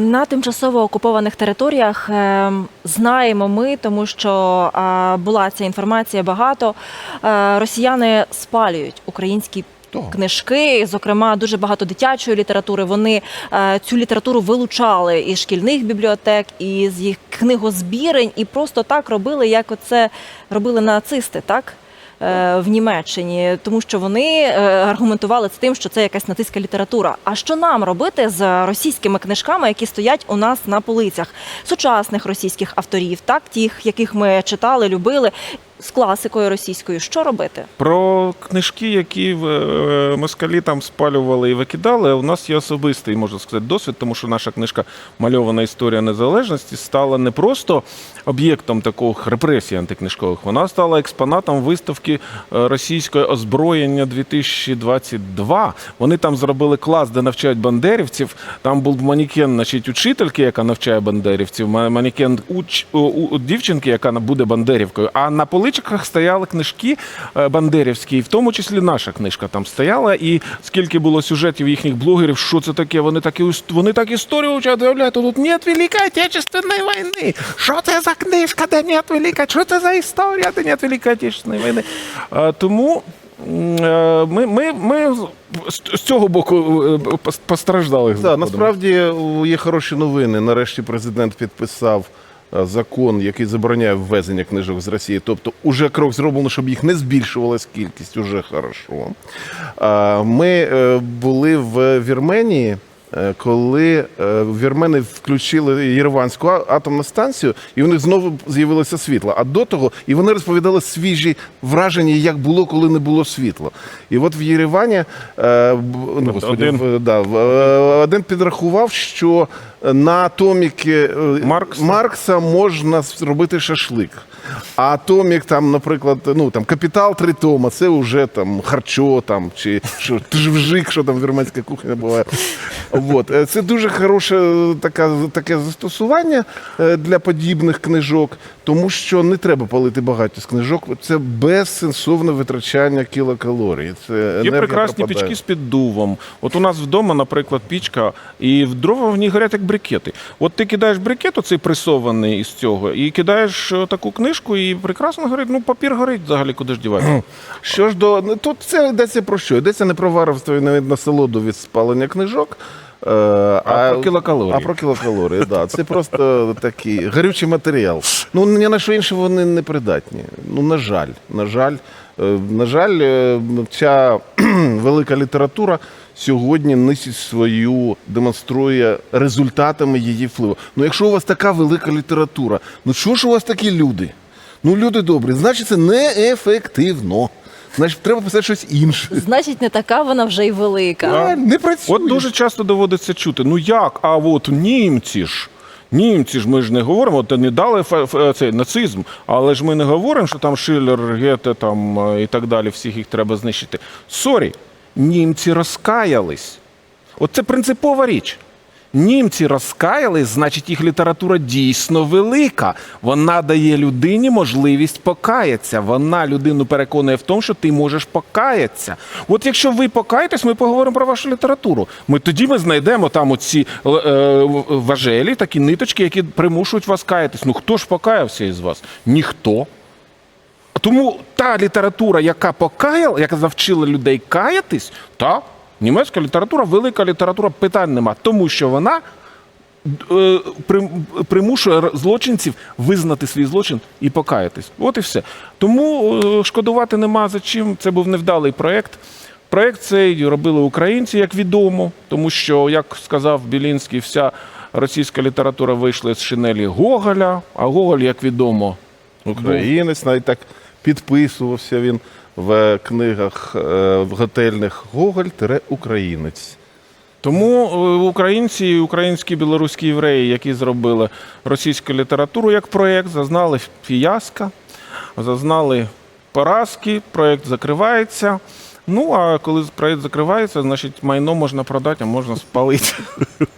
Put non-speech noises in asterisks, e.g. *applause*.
На тимчасово окупованих територіях е, знаємо ми, тому що була ця інформація багато. е, Росіяни спалюють українські книжки, зокрема, дуже багато дитячої літератури. Вони е, цю літературу вилучали із шкільних бібліотек, із їх книгозбірень, і просто так робили, як оце робили нацисти, так? Е, В Німеччині, тому що вони е, аргументували з тим, що це якась нацистська література. А що нам робити з російськими книжками, які стоять у нас на полицях сучасних російських авторів, так тих, яких ми читали, любили з класикою російською? Що робити? Про книжки, які е, москалі там спалювали і викидали, у нас є особистий, можна сказати, досвід, тому що наша книжка Мальована історія незалежності стала не просто об'єктом таких репресій антикнижкових, вона стала експонатом виставки е, російського озброєння 2022. Вони там зробили клас, де навчають бандерівців. Там був манікен, значить, учительки, яка навчає бандерівців, ма- манікен уч, у, у, дівчинки, яка буде бандерівкою. А на поличках стояли книжки е, бандерівські, і в тому числі наша книжка там стояла. І скільки було сюжетів їхніх блогерів, що це таке? Вони так, і, вони так історію вчать, виявляєте, тут нет Великої Отечественної війни. Що це за книжка, де нет Великої? Що це за історія, де нет Великої Отечественної війни? Е, Тому е, ми, ми, ми з- цього боку постраждали. Так, насправді є хороші новини. Нарешті президент підписав закон, який забороняє ввезення книжок з Росії. Тобто, уже крок зроблено, щоб їх не збільшувалась кількість. Уже хорошо. Ми е, були в Вірменії. Е, Коли е, вірмени включили Єреванську атомну станцію, і у них знову з'явилося світло. А до того і вони розповідали свіжі враження, як було, коли не було світла. І от в Єревані е, ну, господи, Один. да, один підрахував, що на атоміки Маркса. Маркса можна зробити шашлик. А атомік, там, наприклад, ну там капітал три тома, це вже там харчо там чи що вжик, що там вірменська кухня буває. От. Е, Це дуже хороше е, така, таке застосування е, для подібних книжок, тому що не треба палити багато з книжок. Це безсенсовне витрачання кілокалорій. Це Є прекрасні пропадає. пічки з піддувом. От у нас вдома, наприклад, пічка, і в дрова в ній горять як брикети. От ти кидаєш брикет, оцей пресований із цього, і кидаєш таку книжку, і прекрасно горить. Ну, папір горить взагалі, куди ж дівати. Що ж до ну, тут це йдеться про що? Йдеться не про варовство і навіть насолоду від спалення книжок. Е, А, про кілокалорії. А про кілокалорії, да. Це просто *laughs* такий гарючий матеріал. Ну ні на що інше вони не придатні. Ну, на жаль, на жаль, Е, на жаль, е, ця *clears throat* велика література сьогодні нисить свою, демонструє результатами її впливу. Ну, якщо у вас така велика література, ну що ж у вас такі люди? Ну, люди добрі, значить, це неефективно. Значить, треба писати щось інше. Значить, не така вона вже й велика. Правильно, Не працює. От дуже часто доводиться чути: ну як, а от німці ж. Німці ж ми ж не говоримо, от не дали фе- фе- цей нацизм, але ж ми не говоримо, що там Шиллер, Гете там е, і так далі, всіх їх треба знищити. Сорі, німці розкаялись. От це принципова річ. Німці розкаялись, значить, їх література дійсно велика. Вона дає людині можливість покаятися. Вона людину переконує в тому, що ти можеш покаятися. От якщо ви покаєтесь, ми поговоримо про вашу літературу. Ми тоді ми знайдемо там оці е, е, важелі, такі ниточки, які примушують вас каятись. Ну хто ж покаявся із вас? Ніхто. Тому та література, яка покаяла, яка навчила людей каятись, та німецька література, велика література, питань нема, тому що вона е, примушує злочинців визнати свій злочин і покаятись. От і все. Тому е, шкодувати нема за чим. Це був невдалий проєкт. Проєкт цей робили українці, як відомо, тому що, як сказав Білінський, вся російська література вийшла з шинелі Гоголя, а Гоголь, як відомо, Українець навіть так підписувався він в книгах е, в готельних Гоголь-Українець. Тому е, українці, і українські білоруські євреї, які зробили російську літературу як проєкт, зазнали фіяска, зазнали поразки, проєкт закривається. Ну а коли проєкт закривається, значить майно можна продати, а можна спалити. *laughs*